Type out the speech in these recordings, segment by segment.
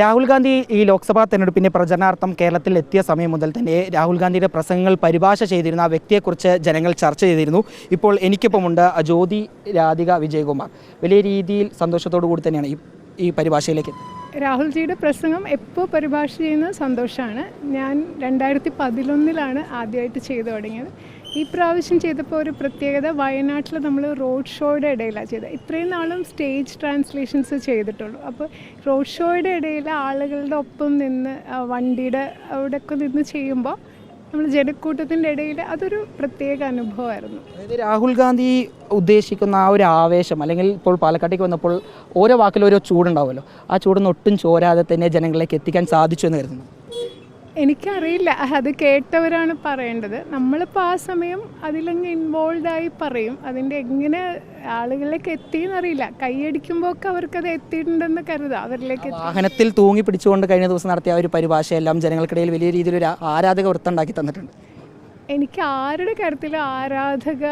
രാഹുൽ ഗാന്ധി ഈ ലോക്സഭാ തെരഞ്ഞെടുപ്പിന്റെ പ്രചരണാർത്ഥം കേരളത്തിൽ എത്തിയ സമയം മുതൽ തന്നെ രാഹുൽ ഗാന്ധിയുടെ പ്രസംഗങ്ങൾ പരിഭാഷ ചെയ്തിരുന്ന ആ വ്യക്തിയെക്കുറിച്ച് ജനങ്ങൾ ചർച്ച ചെയ്തിരുന്നു. ഇപ്പോൾ എനിക്കൊപ്പമുണ്ട് ജ്യോതി രാധിക വിജയകുമാർ. വലിയ രീതിയിൽ സന്തോഷത്തോടു കൂടി തന്നെയാണ് ഈ ഈ പരിഭാഷയിലേക്ക് രാഹുൽജിയുടെ പ്രസംഗം എപ്പോൾ പരിഭാഷ ചെയ്യുന്നത് സന്തോഷമാണ് ഞാൻ രണ്ടായിരത്തി പതിനൊന്നിലാണ് ആദ്യമായിട്ട് ചെയ്തു തുടങ്ങിയത്. ഈ പ്രാവശ്യം ചെയ്തപ്പോൾ ഒരു പ്രത്യേകത വയനാട്ടിൽ നമ്മൾ റോഡ് ഷോയുടെ ഇടയിലാണ് ചെയ്തത്. ഇത്രയും നാളും സ്റ്റേജ് ട്രാൻസ്ലേഷൻസ് ചെയ്തിട്ടുള്ളൂ. അപ്പോൾ റോഡ് ഷോയുടെ ഇടയിൽ ആളുകളുടെ ഒപ്പം നിന്ന് വണ്ടിയുടെ അവിടെയൊക്കെ നിന്ന് ചെയ്യുമ്പോൾ നമ്മൾ ജനക്കൂട്ടത്തിന്റെ ഇടയിൽ അതൊരു പ്രത്യേക അനുഭവമായിരുന്നു. അതായത് രാഹുൽ ഗാന്ധി ഉദ്ദേശിക്കുന്ന ആ ഒരു ആവേശം അല്ലെങ്കിൽ ഇപ്പോൾ പാലക്കാട്ടേക്ക് വന്നപ്പോൾ ഓരോ വാക്കിലും ഓരോ ചൂടുണ്ടാവുമല്ലോ. ആ ചൂടൊന്നും ഒട്ടും ചോരാതെ തന്നെ ജനങ്ങളിലേക്ക് എത്തിക്കാൻ സാധിച്ചു എന്ന് കരുതുന്നു. എനിക്കറിയില്ല. അത് കേട്ടവരാണ് പറയേണ്ടത്. നമ്മളിപ്പോൾ ആ സമയം അതിലങ്ങ് ഇൻവോൾവ് ആയി പറയും. അതിന്റെ എങ്ങനെ ആളുകളിലേക്ക് എത്തിയെന്നറിയില്ല. കൈയടിക്കുമ്പോൾ ഒക്കെ അത് എത്തിയിട്ടുണ്ടെന്ന് കരുതാം. അവരിലേക്ക് വാഹനത്തിൽ തൂങ്ങി പിടിച്ചുകൊണ്ട് കഴിഞ്ഞ ദിവസം നടത്തിയ ഒരു പരിഭാഷയെല്ലാം ജനങ്ങൾക്കിടയിൽ വലിയ രീതിയിലൊരു ആരാധക വൃത്തം ഉണ്ടാക്കി തന്നിട്ടുണ്ട്. എനിക്ക് ആരുടെ കാര്യത്തിൽ ആരാധക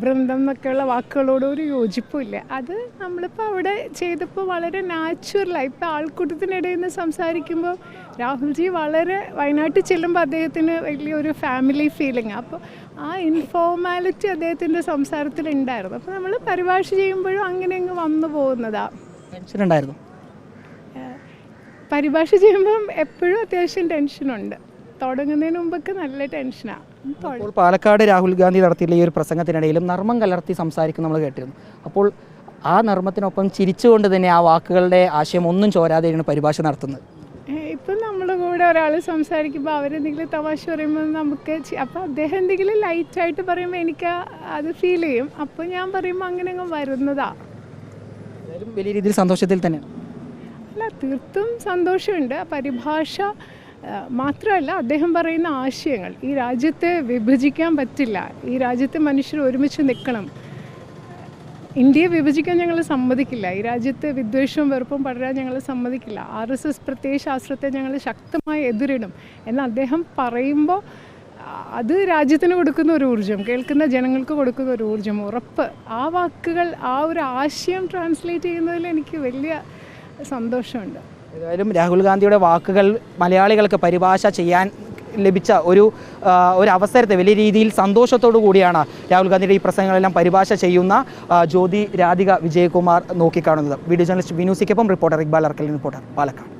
വൃന്ദം എന്നൊക്കെയുള്ള വാക്കുകളോട് ഒരു യോജിപ്പുമില്ല. അത് നമ്മളിപ്പോൾ അവിടെ ചെയ്തപ്പോൾ വളരെ നാച്ചുറലായി ഇപ്പോൾ ആൾക്കൂട്ടത്തിനിടയിൽ നിന്ന് സംസാരിക്കുമ്പോൾ രാഹുൽജി വളരെ വയനാട്ടിൽ ചെല്ലുമ്പോൾ അദ്ദേഹത്തിന് വലിയൊരു ഫാമിലി ഫീലിംഗ് അപ്പോൾ ആ ഇൻഫോർമാലിറ്റി അദ്ദേഹത്തിന്റെ സംസാരത്തിൽ ഉണ്ടായിരുന്നു അപ്പോൾ നമ്മൾ പരിഭാഷ ചെയ്യുമ്പോഴും അങ്ങനെ അങ്ങ് വന്നു പോകുന്നതാണ് പരിഭാഷ ചെയ്യുമ്പം എപ്പോഴും അത്യാവശ്യം ടെൻഷനുണ്ട് തുടങ്ങുന്നതിന് മുമ്പൊക്കെ നല്ല ടെൻഷനാണ് അപ്പോൾ പാലക്കാട് രാഹുൽ ഗാന്ധി നടത്തിയുള്ള ഈ ഒരു പ്രസംഗത്തിനിടയിലും നർമ്മം കലർത്തി സംസാരിക്കും നമ്മൾ കേട്ടിരുന്നു. അപ്പോൾ ആ നർമ്മത്തിനൊപ്പം ചിരിച്ചുകൊണ്ട് തന്നെ ആ വാക്കുകളുടെ ആശയം ഒന്നും ചോരാതെയാണ് പരിഭാഷ നടത്തുന്നത്. ഇപ്പം നമ്മുടെ കൂടെ ഒരാൾ സംസാരിക്കുമ്പോൾ അവരെന്തെങ്കിലും തമാശ പറയുമ്പോൾ നമുക്ക് അപ്പോൾ അദ്ദേഹം എന്തെങ്കിലും ലൈറ്റായിട്ട് പറയുമ്പോൾ എനിക്ക് അത് ഫീൽ ചെയ്യും. അപ്പോൾ ഞാൻ പറയുമ്പോൾ അങ്ങനെ അങ്ങ് വരുന്നതാ വലിയ രീതിയിൽ സന്തോഷത്തിൽ തന്നെ അല്ല തീർത്തും സന്തോഷമുണ്ട്. പരിഭാഷ മാത്രമല്ല അദ്ദേഹം പറയുന്ന ആശയങ്ങൾ ഈ രാജ്യത്തെ വിഭജിക്കാൻ പറ്റില്ല ഈ രാജ്യത്തെ മനുഷ്യർ ഒരുമിച്ച് നിൽക്കണം. ഇന്ത്യയെ വിഭജിക്കാൻ ഞങ്ങൾ സമ്മതിക്കില്ല ഈ രാജ്യത്തെ വിദ്വേഷവും വെറുപ്പും പടരാൻ ഞങ്ങൾ സമ്മതിക്കില്ല ആർ എസ് എസ് പ്രത്യയശാസ്ത്രത്തെ ഞങ്ങൾ ശക്തമായി എതിരിടും എന്ന് അദ്ദേഹം പറയുമ്പോൾ അത് രാജ്യത്തിന് കൊടുക്കുന്ന ഒരു ഊർജം കേൾക്കുന്ന ജനങ്ങൾക്ക് കൊടുക്കുന്ന ഒരു ഊർജം ഉറപ്പ്. ആ വാക്കുകൾ ആ ഒരു ആശയം ട്രാൻസ്ലേറ്റ് ചെയ്യുന്നതിൽ എനിക്ക് വലിയ സന്തോഷമുണ്ട്. ഏതായാലും രാഹുൽ ഗാന്ധിയുടെ വാക്കുകൾ മലയാളികൾക്ക് പരിഭാഷ ചെയ്യാൻ ലഭിച്ച ഒരു ഒരു അവസരത്തെ വലിയ രീതിയിൽ സന്തോഷത്തോടു കൂടിയാണ് രാഹുൽ ഗാന്ധിയുടെ ഈ പ്രസംഗങ്ങളെല്ലാം പരിഭാഷ ചെയ്യുന്ന ജ്യോതി രാധിക വിജയകുമാർ നോക്കിക്കാണുന്നത്. വീഡിയോ ജേർണലിസ്റ്റ് വിനൂസിക്കൊപ്പം റിപ്പോർട്ടർ ഇക്ബാൽ അർക്കൽ റിപ്പോർട്ടർ പാലക്കാട്.